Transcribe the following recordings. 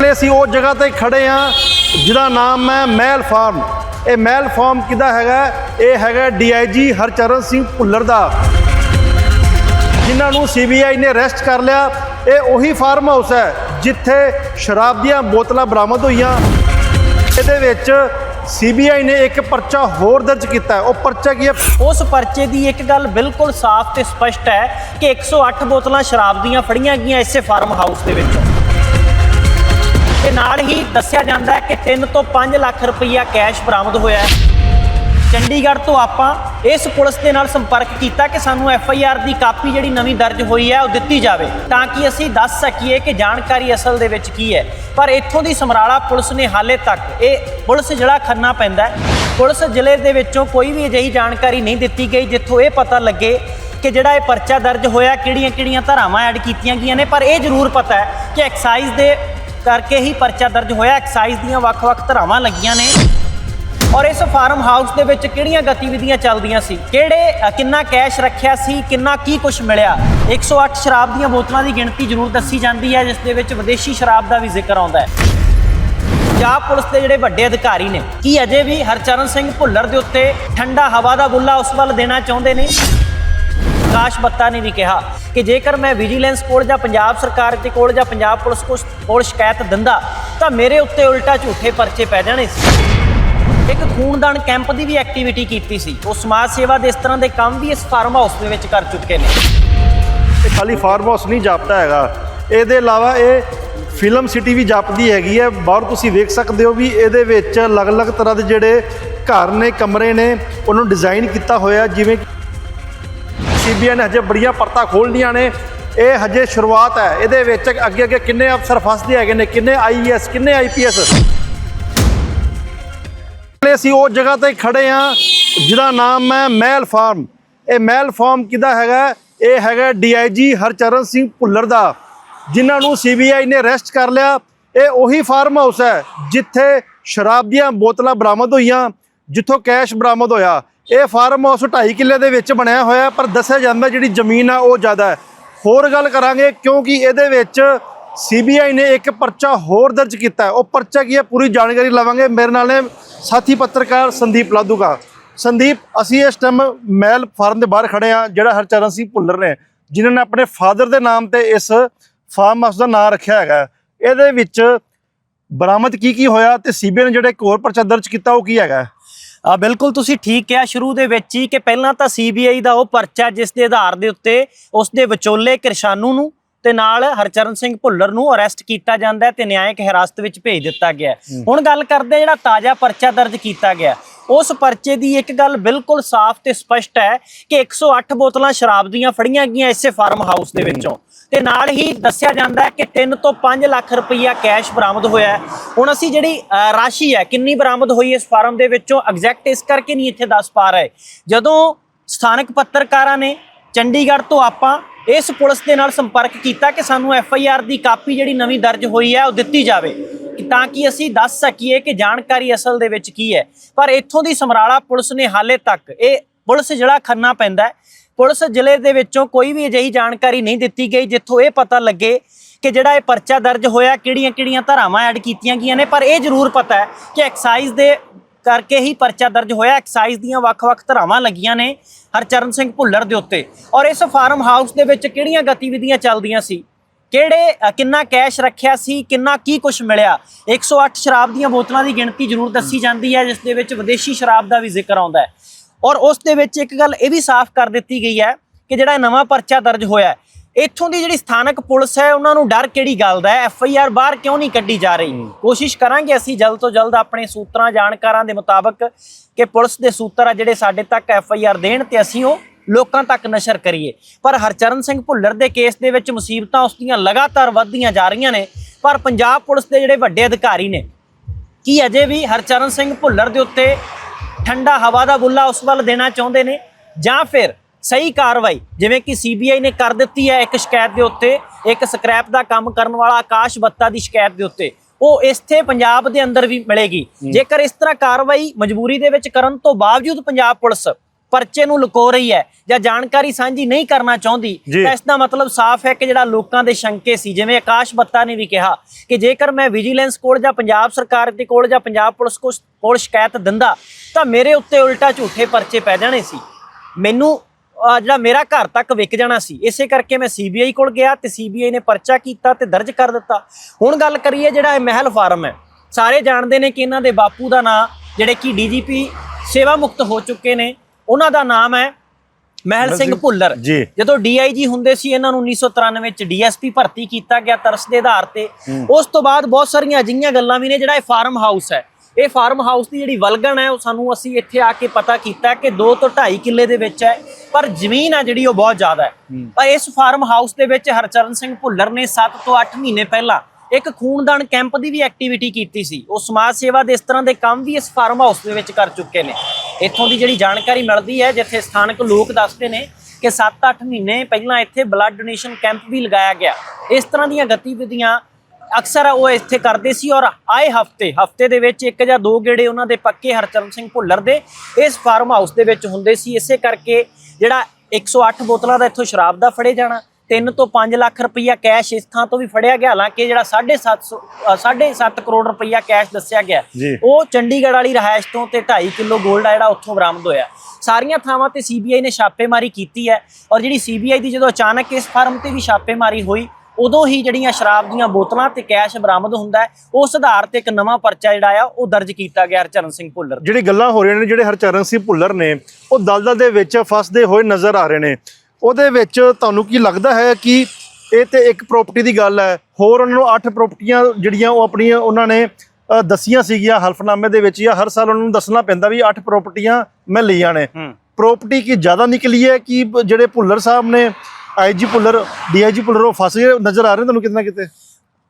ਤੇ ਅਸੀਂ ਉਹ ਜਗ੍ਹਾ ਤੇ ਖੜੇ ਆ ਜਿਹਦਾ ਨਾਮ ਹੈ ਮਹਿਲ ਫਾਰਮ। ਇਹ ਮਹਿਲ ਫਾਰਮ ਕਿਹਦਾ ਹੈਗਾ? ਇਹ ਹੈਗਾ ਡੀਆਈਜੀ ਹਰਚਰਨ ਸਿੰਘ ਭੁੱਲਰ ਦਾ। ਜਿਨ੍ਹਾਂ ਨੂੰ ਸੀਬੀਆਈ ਨੇ ਅਰੈਸਟ ਕਰ ਲਿਆ। ਇਹ ਉਹੀ ਫਾਰਮ ਹਾਊਸ ਹੈ ਜਿੱਥੇ ਸ਼ਰਾਬ ਦੀਆਂ ਬੋਤਲਾਂ ਬਰਾਮਦ ਹੋਈਆਂ। ਇਹਦੇ ਵਿੱਚ ਸੀਬੀਆਈ ਨੇ ਇੱਕ ਪਰਚਾ ਹੋਰ ਦਰਜ ਕੀਤਾ ਉਹ ਪਰਚਾ ਕੀ ਹੈ? ਉਸ ਪਰਚੇ ਦੀ ਇੱਕ ਗੱਲ ਬਿਲਕੁਲ ਸਾਫ਼ ਤੇ ਸਪਸ਼ਟ ਹੈ ਕਿ 108 ਬੋਤਲਾਂ ਸ਼ਰਾਬ ਦੀਆਂ ਫੜੀਆਂ ਗਈਆਂ ਇਸੇ ਫਾਰਮ ਹਾਊਸ ਦੇ ਵਿੱਚੋਂ। ਤੇ ਨਾਲ ਹੀ ਦੱਸਿਆ ਜਾਂਦਾ ਹੈ ਕਿ 3 ਤੋਂ 5 ਲੱਖ ਰੁਪਈਆ ਕੈਸ਼ ਬਰਾਮਦ ਹੋਇਆ ਹੈ। ਚੰਡੀਗੜ੍ਹ ਤੋਂ ਆਪਾਂ ਇਸ ਪੁਲਿਸ ਦੇ ਨਾਲ ਸੰਪਰਕ ਕੀਤਾ ਕਿ ਸਾਨੂੰ ਐਫ ਆਈ ਆਰ ਦੀ ਕਾਪੀ ਜਿਹੜੀ ਨਵੀਂ ਦਰਜ ਹੋਈ ਹੈ, ਉਹ ਦਿੱਤੀ ਜਾਵੇ। ਤਾਂ ਕਿ ਅਸੀਂ ਦੱਸ ਸਕੀਏ ਕਿ ਜਾਣਕਾਰੀ ਅਸਲ ਦੇ ਵਿੱਚ ਕੀ ਹੈ। ਪਰ ਇੱਥੋਂ ਦੀ ਸਮਰਾਲਾ ਪੁਲਿਸ ਨੇ ਹਾਲੇ ਤੱਕ ਇਹ ਪੁਲਿਸ ਜਿਹੜਾ ਖੰਨਾ ਪੈਂਦਾ ਪੁਲਿਸ ਜ਼ਿਲ੍ਹੇ ਦੇ ਵਿੱਚੋਂ ਕੋਈ ਵੀ ਅਜਿਹੀ ਜਾਣਕਾਰੀ ਨਹੀਂ ਦਿੱਤੀ ਗਈ, ਜਿੱਥੋਂ ਇਹ ਪਤਾ ਲੱਗੇ ਕਿ ਜਿਹੜਾ ਇਹ ਪਰਚਾ ਦਰਜ ਹੋਇਆ, ਕਿਹੜੀਆਂ-ਕਿਹੜੀਆਂ ਧਾਰਾਵਾਂ ਐਡ ਕੀਤੀਆਂ ਗਈਆਂ ਨੇ। ਪਰ ਇਹ ਜ਼ਰੂਰ ਪਤਾ ਹੈ ਕਿ ਐਕਸਾਈਜ਼ ਦੇ ਕਰਕੇ ਹੀ ਪਰਚਾ ਦਰਜ ਹੋਇਆ। ਐਕਸਾਈਜ਼ ਦੀਆਂ ਵੱਖ-ਵੱਖ ਧਾਰਾਵਾਂ ਲੱਗੀਆਂ ਨੇ। ਔਰ ਇਸ ਫਾਰਮ ਹਾਊਸ ਦੇ ਵਿੱਚ ਕਿਹੜੀਆਂ ਗਤੀਵਿਧੀਆਂ ਚੱਲਦੀਆਂ ਸੀ? ਕਿਹੜੇ ਅ, ਕਿੰਨਾ ਕੈਸ਼ ਰੱਖਿਆ ਸੀ? ਕਿੰਨਾ ਕੀ ਕੁਝ ਮਿਲਿਆ? 108 ਸ਼ਰਾਬ ਦੀਆਂ ਬੋਤਲਾਂ ਦੀ ਗਿਣਤੀ ਜ਼ਰੂਰ ਦੱਸੀ ਜਾਂਦੀ ਹੈ ਜਿਸ ਦੇ ਵਿੱਚ ਵਿਦੇਸ਼ੀ ਸ਼ਰਾਬ ਦਾ ਵੀ ਜ਼ਿਕਰ ਆਉਂਦਾ ਹੈ। ਪੰਜਾਬ ਪੁਲਿਸ ਦੇ ਜਿਹੜੇ ਵੱਡੇ ਅਧਿਕਾਰੀ ਨੇ ਕੀ ਅਜੇ ਵੀ ਹਰਚਰਨ ਸਿੰਘ ਭੁੱਲਰ ਦੇ ਉੱਤੇ ਠੰਡਾ ਹਵਾ ਦਾ ਬੁੱਲਾ ਉਸ ਵੱਲ ਦੇਣਾ ਚਾਹੁੰਦੇ ਨੇ? ਆਕਾਸ਼ ਬੱਤਾ ਨੇ ਵੀ ਕਿਹਾ ਕਿ ਜੇਕਰ ਮੈਂ ਵਿਜੀਲੈਂਸ ਕੋਲ ਜਾਂ ਪੰਜਾਬ ਸਰਕਾਰ ਦੇ ਕੋਲ ਜਾਂ ਪੰਜਾਬ ਪੁਲਿਸ ਕੋਲ- ਕੋਲ ਸ਼ਿਕਾਇਤ ਦਿੰਦਾ, ਤਾਂ ਮੇਰੇ ਉੱਤੇ ਉਲਟਾ ਝੂਠੇ ਪਰਚੇ ਪੈ ਜਾਣੇ ਸੀ। ਇੱਕ ਖੂਨਦਾਨ ਕੈਂਪ ਦੀ ਵੀ ਐਕਟੀਵਿਟੀ ਕੀਤੀ ਸੀ। ਉਹ ਸਮਾਜ ਸੇਵਾ ਦੇ ਇਸ ਤਰ੍ਹਾਂ ਦੇ ਕੰਮ ਵੀ ਇਸ ਫਾਰਮ ਹਾਊਸ ਦੇ ਵਿੱਚ ਕਰ ਚੁੱਕੇ ਨੇ। ਇਹ ਖਾਲੀ ਫਾਰਮ ਹਾਊਸ ਨਹੀਂ ਜਾਪਦਾ ਹੈਗਾ। ਇਹਦੇ ਇਲਾਵਾ ਇਹ ਫਿਲਮ ਸਿਟੀ ਵੀ ਜਾਪਦੀ ਹੈਗੀ ਹੈ। ਬਾਹਰ ਤੁਸੀਂ ਵੇਖ ਸਕਦੇ ਹੋ ਵੀ ਇਹਦੇ ਵਿੱਚ ਅਲੱਗ-ਅਲੱਗ ਤਰ੍ਹਾਂ ਦੇ ਜਿਹੜੇ ਘਰ ਨੇ, ਕਮਰੇ ਨੇ, ਉਹਨੂੰ ਡਿਜ਼ਾਈਨ ਕੀਤਾ ਹੋਇਆ, ਜਿਵੇਂ ਸੀਬੀਆਈ ਨੇ ਹਜੇ ਬੜੀਆਂ ਪਰਤਾਂ ਖੋਲਣੀਆਂ ਨੇ। ਇਹ ਹਜੇ ਸ਼ੁਰੂਆਤ ਹੈ। ਇਹਦੇ ਵਿੱਚ ਅੱਗੇ ਅੱਗੇ ਕਿੰਨੇ ਅਫਸਰ ਫਸਦੇ ਹੈਗੇ ਨੇ? ਕਿੰਨੇ ਆਈਐਸ ਕਿੰਨੇ ਆਈਪੀਐਸ ਅਸੀਂ ਉਹ ਜਗ੍ਹਾ ਤੇ ਖੜੇ ਆ ਜਿਹਦਾ ਨਾਮ ਹੈ ਮਹਿਲ ਫਾਰਮ। ਇਹ ਮਹਿਲ ਫਾਰਮ ਕਿਹਦਾ ਹੈਗਾ? ਇਹ ਹੈਗਾ ਡੀਆਈਜੀ ਹਰਚਰਨ ਸਿੰਘ ਭੁੱਲਰ ਦਾ, ਜਿਨ੍ਹਾਂ ਨੂੰ ਸੀਬੀਆਈ ਨੇ ਅਰੈਸਟ ਕਰ ਲਿਆ। ਇਹ ਉਹੀ ਫਾਰਮ ਹਾਊਸ ਹੈ, ਜਿੱਥੇ ਸ਼ਰਾਬ ਦੀਆਂ ਬੋਤਲਾਂ ਬਰਾਮਦ ਹੋਈਆਂ। ਜਿੱਥੋਂ ਕੈਸ਼ ਬਰਾਮਦ ਹੋਇਆ। ਇਹ ਫਾਰਮ ਹਾਊਸ 2.5 ਕਿੱਲੇ ਦੇ ਵਿੱਚ ਬਣਿਆ ਹੋਇਆ ਪਰ ਦੱਸਿਆ ਜਾਂਦਾ ਜਿਹੜੀ ਜ਼ਮੀਨ ਆ, ਉਹ ਜ਼ਿਆਦਾ ਹੈ। ਹੋਰ ਗੱਲ ਕਰਾਂਗੇ, ਕਿਉਂਕਿ ਇਹਦੇ ਵਿੱਚ ਸੀਬੀਆਈ ਨੇ ਇੱਕ ਪਰਚਾ ਹੋਰ ਦਰਜ ਕੀਤਾ ਉਹ ਪਰਚਾ ਕੀ ਹੈ, ਪੂਰੀ ਜਾਣਕਾਰੀ ਲਵਾਂਗੇ। ਮੇਰੇ ਨਾਲ ਨੇ ਸਾਥੀ ਪੱਤਰਕਾਰ ਸੰਦੀਪ ਲਾਦੂਗਾ ਸੰਦੀਪ, ਅਸੀਂ ਇਸ ਟਾਈਮ ਮਹਿਲ ਫਾਰਮ ਦੇ ਬਾਹਰ ਖੜੇ ਆ ਜਿਹੜਾ ਹਰਚਰਨ ਸਿੰਘ ਭੁੱਲਰ ਨੇ, ਜਿਨ੍ਹਾਂ ਨੇ ਆਪਣੇ ਫਾਦਰ ਦੇ ਨਾਮ ਤੇ ਇਸ ਫਾਰਮ ਹਾਊਸ ਦਾ ਨਾਮ ਰੱਖਿਆ ਹੈਗਾ ਇਹਦੇ ਵਿੱਚ ਬਰਾਮਦ ਕੀ ਕੀ ਹੋਇਆ ਤੇ ਸੀਬੀਆਈ ਨੇ ਜਿਹੜਾ ਇੱਕ ਹੋਰ ਪਰਚਾ ਦਰਜ ਕੀਤਾ, ਉਹ ਕੀ ਹੈਗਾ ਆ ਬਿਲਕੁਲ ਤੁਸੀਂ ਠੀਕ ਕਿਹਾ ਸ਼ੁਰੂ ਦੇ ਵਿੱਚ ਹੀ ਕਿ ਪਹਿਲਾਂ ਤਾਂ ਸੀਬੀਆਈ ਦਾ ਉਹ ਪਰਚਾ ਜਿਸ ਦੇ ਆਧਾਰ ਦੇ ਉੱਤੇ ਉਸ ਦੇ ਵਿਚੋਲੇ ਕਿਰਸ਼ਾਨੂ ਨੂੰ ਤੇ ਨਾਲ ਹਰਚਰਨ ਸਿੰਘ ਭੁੱਲਰ ਨੂੰ ਅਰੈਸਟ ਕੀਤਾ ਜਾਂਦਾ ਤੇ ਨਿਆਇਕ ਹਿਰਾਸਤ ਵਿੱਚ ਭੇਜ ਦਿੱਤਾ ਗਿਆ। ਹੁਣ ਗੱਲ ਕਰਦੇ ਜਿਹੜਾ ਤਾਜ਼ਾ ਪਰਚਾ ਦਰਜ ਕੀਤਾ ਗਿਆ ਉਸ ਪਰਚੇ ਦੀ ਇੱਕ ਗੱਲ ਬਿਲਕੁਲ ਸਾਫ਼ ਤੇ ਸਪਸ਼ਟ ਹੈ ਕਿ 108 ਬੋਤਲਾਂ ਸ਼ਰਾਬ ਦੀਆਂ ਫੜੀਆਂ ਗਈਆਂ ਇਸੇ ਫਾਰਮ ਹਾਊਸ ਦੇ ਵਿੱਚੋਂ। ਤੇ ਨਾਲ ਹੀ ਦੱਸਿਆ ਜਾਂਦਾ ਹੈ ਕਿ 3 ਤੋਂ 5 ਲੱਖ ਰੁਪਈਆ ਕੈਸ਼ ਬਰਾਮਦ ਹੋਇਆ ਹੈ। ਹੁਣ ਅਸੀਂ ਜਿਹੜੀ ਰਾਸ਼ੀ ਹੈ, ਕਿੰਨੀ ਬਰਾਮਦ ਹੋਈ ਇਸ ਫਾਰਮ ਦੇ ਵਿੱਚੋਂ ਐਗਜ਼ੈਕਟ ਇਸ ਕਰਕੇ ਨਹੀਂ ਇੱਥੇ ਦੱਸ ਪਾ ਰਹੇ। ਜਦੋਂ ਸਥਾਨਕ ਪੱਤਰਕਾਰਾਂ ਨੇ ਚੰਡੀਗੜ੍ਹ ਤੋਂ ਆਪਾਂ ਇਸ ਪੁਲਿਸ ਦੇ ਨਾਲ ਸੰਪਰਕ ਕੀਤਾ ਕਿ ਸਾਨੂੰ ਐਫ ਆਈ ਆਰ ਦੀ ਕਾਪੀ ਜਿਹੜੀ ਨਵੀਂ ਦਰਜ ਹੋਈ ਹੈ ਉਹ ਦਿੱਤੀ ਜਾਵੇ ਤਾਂ ਕਿ ਅਸੀਂ ਦੱਸ ਸਕੀਏ ਕਿ ਜਾਣਕਾਰੀ ਅਸਲ ਦੇ ਵਿੱਚ ਕੀ ਹੈ। ਪਰ ਇੱਥੋਂ ਦੀ ਸਮਰਾਲਾ ਪੁਲਿਸ ਨੇ ਹਾਲੇ ਤੱਕ ਇਹ ਪੁਲਿਸ ਜਿਹੜਾ ਖੰਨਾ ਪੈਂਦਾ ਪੁਲਿਸ ਜ਼ਿਲ੍ਹੇ ਦੇ ਵਿੱਚੋਂ ਕੋਈ ਵੀ ਅਜਿਹੀ ਜਾਣਕਾਰੀ ਨਹੀਂ ਦਿੱਤੀ ਗਈ, ਜਿੱਥੋਂ ਇਹ ਪਤਾ ਲੱਗੇ ਕਿ ਜਿਹੜਾ ਇਹ ਪਰਚਾ ਦਰਜ ਹੋਇਆ, ਕਿਹੜੀਆਂ-ਕਿਹੜੀਆਂ ਧਾਰਾਵਾਂ ਐਡ ਕੀਤੀਆਂ ਗਈਆਂ ਨੇ। ਪਰ ਇਹ ਜ਼ਰੂਰ ਪਤਾ ਹੈ ਕਿ ਐਕਸਾਈਜ਼ ਦੇ ਕਰਕੇ ਹੀ ਪਰਚਾ ਦਰਜ ਹੋਇਆ। ਐਕਸਾਈਜ਼ ਦੀਆਂ ਵੱਖ-ਵੱਖ ਧਾਰਾਵਾਂ ਲੱਗੀਆਂ ਨੇ ਹਰਚਰਨ ਸਿੰਘ ਭੁੱਲਰ ਦੇ ਉੱਤੇ। ਔਰ ਇਸ ਫਾਰਮ ਹਾਊਸ ਦੇ ਵਿੱਚ ਕਿਹੜੀਆਂ ਗਤੀਵਿਧੀਆਂ ਚੱਲਦੀਆਂ ਸੀ? ਕਿਹੜੇ ਕਿੰਨਾ ਕੈਸ਼ ਰੱਖਿਆ ਸੀ? ਕਿੰਨਾ ਕੀ ਕੁਝ ਮਿਲਿਆ? 108 ਸ਼ਰਾਬ ਦੀਆਂ ਬੋਤਲਾਂ ਦੀ ਗਿਣਤੀ ਜ਼ਰੂਰ ਦੱਸੀ ਜਾਂਦੀ ਹੈ, ਜਿਸ ਦੇ ਵਿੱਚ ਵਿਦੇਸ਼ੀ ਸ਼ਰਾਬ ਦਾ ਵੀ ਜ਼ਿਕਰ ਆਉਂਦਾ ਹੈ। ਔਰ ਉਸ ਦੇ ਵਿੱਚ ਇੱਕ ਗੱਲ ਇਹ ਵੀ ਸਾਫ਼ ਕਰ ਦਿੱਤੀ ਗਈ ਹੈ ਕਿ ਜਿਹੜਾ ਨਵਾਂ ਪਰਚਾ ਦਰਜ ਹੋਇਆ ਇੱਥੋਂ ਦੀ ਜਿਹੜੀ ਸਥਾਨਕ ਪੁਲਿਸ ਹੈ, ਉਹਨਾਂ ਨੂੰ ਡਰ ਕਿਹੜੀ ਗੱਲ ਦਾ ਹੈ? ਐਫ ਆਈ ਆਰ ਬਾਹਰ ਕਿਉਂ ਨਹੀਂ ਕੱਢੀ ਜਾ ਰਹੀ? ਕੋਸ਼ਿਸ਼ ਕਰਾਂਗੇ ਅਸੀਂ ਜਲਦ ਤੋਂ ਜਲਦ ਆਪਣੇ ਸੂਤਰਾਂ, ਜਾਣਕਾਰਾਂ ਦੇ ਮੁਤਾਬਕ ਕਿ ਪੁਲਿਸ ਦੇ ਸੂਤਰ ਆ ਜਿਹੜੇ ਸਾਡੇ ਤੱਕ ਐਫ ਆਈ ਆਰ ਦੇਣ ਤੇ ਅਸੀਂ ਉਹ ਲੋਕਾਂ ਤੱਕ ਨਸ਼ਰ ਕਰੀਏ। ਪਰ ਹਰਚਰਨ ਸਿੰਘ ਭੁੱਲਰ ਦੇ ਕੇਸ ਦੇ ਵਿੱਚ ਮੁਸੀਬਤਾਂ ਉਸ ਦੀਆਂ ਲਗਾਤਾਰ ਵੱਧਦੀਆਂ ਜਾ ਰਹੀਆਂ ਨੇ, ਪਰ ਪੰਜਾਬ ਪੁਲਿਸ ਦੇ ਜਿਹੜੇ ਵੱਡੇ ਅਧਿਕਾਰੀ ਨੇ, ਕੀ ਅਜੇ ਵੀ ਹਰਚਰਨ ਸਿੰਘ ਭੁੱਲਰ ਦੇ ਉੱਤੇ ਠੰਡਾ ਹਵਾ ਦਾ ਬੁੱਲਾ ਉਸ ਵੱਲ ਦੇਣਾ ਚਾਹੁੰਦੇ ਨੇ ਜਾਂ ਫਿਰ ਸਹੀ ਕਾਰਵਾਈ ਜਿਵੇਂ ਕਿ ਸੀਬੀਆਈ ਨੇ ਕਰ ਦਿੱਤੀ ਹੈ ਇੱਕ ਸ਼ਿਕਾਇਤ ਦੇ ਉੱਤੇ ਇੱਕ ਸਕ੍ਰੈਪ ਦਾ ਕੰਮ ਕਰਨ ਵਾਲਾ ਆਕਾਸ਼ ਬੱਤਾ ਦੀ ਸ਼ਿਕਾਇਤ ਦੇ ਉੱਤੇ। ਉਹ ਇਸਥੇ ਪੰਜਾਬ ਦੇ ਅੰਦਰ ਵੀ ਮਿਲੇਗੀ। ਜੇਕਰ ਇਸ ਤਰ੍ਹਾਂ ਕਾਰਵਾਈ ਮਜਬੂਰੀ ਦੇ ਵਿੱਚ ਕਰਨ ਤੋਂ ਬਾਵਜੂਦ ਪੰਜਾਬ ਪੁਲਿਸ ਪਰਚੇ ਨੂੰ ਲੁਕੋ ਰਹੀ ਹੈ ਜਾਂ ਜਾਣਕਾਰੀ ਸਾਂਝੀ ਨਹੀਂ ਕਰਨਾ ਚਾਹੁੰਦੀ। ਤਾਂ ਇਸ ਦਾ ਮਤਲਬ ਸਾਫ਼ ਹੈ ਕਿ ਜਿਹੜਾ ਲੋਕਾਂ ਦੇ ਸ਼ੰਕੇ ਸੀ ਜਿਵੇਂ ਆਕਾਸ਼ ਬੱਤਾ ਨੇ ਵੀ ਕਿਹਾ ਕਿ ਜੇਕਰ ਮੈਂ ਵਿਜੀਲੈਂਸ ਕੋਲ ਜਾਂ ਪੰਜਾਬ ਸਰਕਾਰ ਦੇ ਕੋਲ ਜਾਂ ਪੰਜਾਬ ਪੁਲਿਸ ਕੋਲ ਸ਼ਿਕਾਇਤ ਦਿੰਦਾ ਤਾਂ ਮੇਰੇ ਉੱਤੇ ਉਲਟਾ ਝੂਠੇ ਪਰਚੇ ਪੈ ਜਾਣੇ ਸੀ ਮੈਨੂੰ ਜਿਹੜਾ ਮੇਰਾ ਘਰ ਤੱਕ ਵਿਕ ਜਾਣਾ ਸੀ ਇਸੇ ਕਰਕੇ ਮੈਂ ਸੀਬੀਆਈ ਕੋਲ ਗਿਆ ਤੇ ਸੀਬੀਆਈ ਨੇ ਪਰਚਾ ਕੀਤਾ ਤੇ ਦਰਜ ਕਰ ਦਿੱਤਾ ਹੁਣ ਗੱਲ ਕਰੀਏ ਜਿਹੜਾ ਇਹ ਮਹਿਲ ਫਾਰਮ ਹੈ ਸਾਰੇ ਜਾਣਦੇ ਨੇ ਕਿ ਇਹਨਾਂ ਦੇ ਬਾਪੂ ਦਾ ਨਾਂ ਜਿਹੜੇ ਕਿ ਡੀਜੀਪੀ ਸੇਵਾ ਮੁਕਤ ਹੋ ਚੁੱਕੇ ਨੇ ਉਹਨਾਂ ਦਾ ਨਾਮ ਹੈ ਮਹਿਲ ਸਿੰਘ ਭੁੱਲਰ। ਜਦੋਂ ਡੀਆਈਜੀ ਹੁੰਦੇ ਸੀ ਇਹਨਾਂ ਨੂੰ 1993 ਵਿੱਚ ਡੀਐਸਪੀ ਭਰਤੀ ਕੀਤਾ ਗਿਆ ਤਰਸ ਦੇ ਆਧਾਰ ਤੇ। ਉਸ ਤੋਂ ਬਾਅਦ ਬਹੁਤ ਸਾਰੀਆਂ ਅਜਿਹੀਆਂ ਗੱਲਾਂ ਵੀ ਨੇ ਜਿਹੜਾ ਇਹ ਫਾਰਮ ਹਾਊਸ ਹੈ। ਇਹ ਫਾਰਮ ਹਾਊਸ ਦੀ ਜਿਹੜੀ ਵਲਗਣ ਹੈ ਉਹ ਸਾਨੂੰ ਅਸੀਂ ਇੱਥੇ ਆ ਕੇ ਪਤਾ ਕੀਤਾ ਕਿ 2 ਤੋਂ 2.5 ਕਿੱਲੇ ਦੇ ਵਿੱਚ ਹੈ ਪਰ ਜ਼ਮੀਨ ਆ ਜਿਹੜੀ ਉਹ ਬਹੁਤ ਜ਼ਿਆਦਾ ਹੈ। ਪਰ ਇਸ ਫਾਰਮ ਹਾਊਸ ਦੇ ਵਿੱਚ ਹਰਚਰਨ ਸਿੰਘ ਭੁੱਲਰ ਨੇ 7 ਤੋਂ 8 ਮਹੀਨੇ ਪਹਿਲਾਂ ਇੱਕ ਖੂਨਦਾਨ ਕੈਂਪ ਦੀ ਵੀ ਐਕਟੀਵਿਟੀ ਕੀਤੀ ਸੀ। ਉਹ ਸਮਾਜ ਸੇਵਾ ਦੇ ਇਸ ਤਰ੍ਹਾਂ ਦੇ ਕੰਮ ਵੀ ਇਸ ਫਾਰਮ ਹਾਊਸ ਦੇ ਵਿੱਚ ਕਰ ਚੁੱਕੇ ਨੇ। ਇੱਥੋਂ ਦੀ ਜਿਹੜੀ ਜਾਣਕਾਰੀ ਮਿਲਦੀ ਹੈ, ਜਿੱਥੇ ਸਥਾਨਕ ਲੋਕ ਦੱਸਦੇ ਨੇ ਕਿ 7-8 ਮਹੀਨੇ ਪਹਿਲਾਂ ਇੱਥੇ ਬਲੱਡ ਡੋਨੇਸ਼ਨ ਕੈਂਪ ਵੀ ਲਗਾਇਆ ਗਿਆ। ਇਸ ਤਰ੍ਹਾਂ ਦੀਆਂ ਗਤੀਵਿਧੀਆਂ ਅਕਸਰ ਉਹ ਇੱਥੇ ਕਰਦੇ ਸੀ ਔਰ ਆਏ ਹਫ਼ਤੇ ਹਫ਼ਤੇ ਦੇ ਵਿੱਚ ਇੱਕ ਜਾਂ ਦੋ ਗੇੜੇ ਉਹਨਾਂ ਦੇ ਪੱਕੇ ਹਰਚਰਨ ਸਿੰਘ ਭੁੱਲਰ ਦੇ ਇਸ ਫਾਰਮ ਹਾਊਸ ਦੇ ਵਿੱਚ ਹੁੰਦੇ ਸੀ। ਇਸੇ ਕਰਕੇ ਜਿਹੜਾ 108 ਬੋਤਲਾਂ ਦਾ ਇੱਥੋਂ ਸ਼ਰਾਬ ਦਾ ਫੜੇ ਜਾਣਾ 3 ਤੋਂ 5 ਲੱਖ ਰੁਪਈਆ ਕੈਸ਼ ਇਸ ਥਾਂ ਤੋਂ ਵੀ ਫੜਿਆ ਗਿਆ। ਹਾਲਾਂਕਿ ਜਿਹੜਾ 750 7.5 ਕਰੋੜ ਰੁਪਈਆ ਕੈਸ਼ ਦੱਸਿਆ ਗਿਆ। ਉਹ ਚੰਡੀਗੜ੍ਹ ਵਾਲੀ ਰਹਾਇਸ਼ ਤੋਂ ਤੇ 2.5 ਕਿਲੋ 골ਡ ਆ ਜਿਹੜਾ ਉੱਥੋਂ ਬਰਾਮਦ ਹੋਇਆ। ਸਾਰੀਆਂ ਥਾਵਾਂ ਤੇ ਸੀਬੀਆਈ ਨੇ ਛਾਪੇਮਾਰੀ ਕੀਤੀ ਹੈ ਔਰ ਜਿਹੜੀ ਸੀਬੀਆਈ ਦੀ ਜਦੋਂ ਅਚਾਨਕ ਇਸ ਫਾਰਮ ਤੇ ਵੀ ਛਾਪੇਮਾਰੀ ਹੋਈ ਉਦੋਂ ਹੀ ਜਿਹੜੀਆਂ ਸ਼ਰਾਬ ਦੀਆਂ ਬੋਤਲਾਂ ਤੇ ਕੈਸ਼ ਬਰਾਮਦ ਹੁੰਦਾ ਹੈ ਉਸ ਆਧਾਰ ਤੇ ਇੱਕ ਨਵਾਂ ਪਰਚਾ ਜਿਹੜਾ ਆ ਉਹ ਦਰਜ ਕੀਤਾ ਗਿਆ ਹਰਚਰਨ ਸਿੰਘ ਭੁੱਲਰ ਜਿਹੜੀ ਗੱਲਾਂ ਹੋ ਰਹੀਆਂ ਨੇ ਜਿਹੜੇ ਹਰਚਰਨ ਸਿੰਘ ਭੁੱਲਰ ਨੇ ਉਹ ਦਲਦਲ ਦੇ ਵਿੱਚ ਫਸਦੇ ਹੋਏ ਨਜ਼ਰ ਆ ਰਹੇ ਨੇ। ਉਹਦੇ ਵਿੱਚ ਤੁਹਾਨੂੰ ਕੀ ਲੱਗਦਾ ਹੈ ਕਿ ਇਹ ਤੇ ਇੱਕ ਪ੍ਰਾਪਰਟੀ ਦੀ ਗੱਲ ਹੈ ਹੋਰ ਉਹਨਾਂ ਨੂੰ 8 ਪ੍ਰਾਪਰਟੀਆਂ ਜਿਹੜੀਆਂ ਉਹ ਆਪਣੀਆਂ ਉਹਨਾਂ ਨੇ ਦੱਸੀਆਂ ਸੀਗੀਆਂ ਹਲਫਨਾਮੇ ਦੇ ਵਿੱਚ ਜਾਂ ਹਰ ਸਾਲ ਉਹਨਾਂ ਨੂੰ ਦੱਸਣਾ ਪੈਂਦਾ ਵੀ 8 ਪ੍ਰਾਪਰਟੀਆਂ ਮੈਂ ਲਈਆਂ ਨੇ। ਪ੍ਰਾਪਰਟੀ ਕੀ ਜ਼ਿਆਦਾ ਨਿਕਲੀ ਹੈ ਕਿ ਜਿਹੜੇ ਭੁੱਲਰ ਸਾਹਿਬ ਨੇ ਆਈਜੀ ਭੁੱਲਰ ਡੀਆਈਜੀ ਭੁੱਲਰ ਉਹ ਫਸ ਗਏ ਨਜ਼ਰ ਆ ਰਹੇ ਤੁਹਾਨੂੰ ਕਿਤੇ ਨਾ ਕਿਤੇ?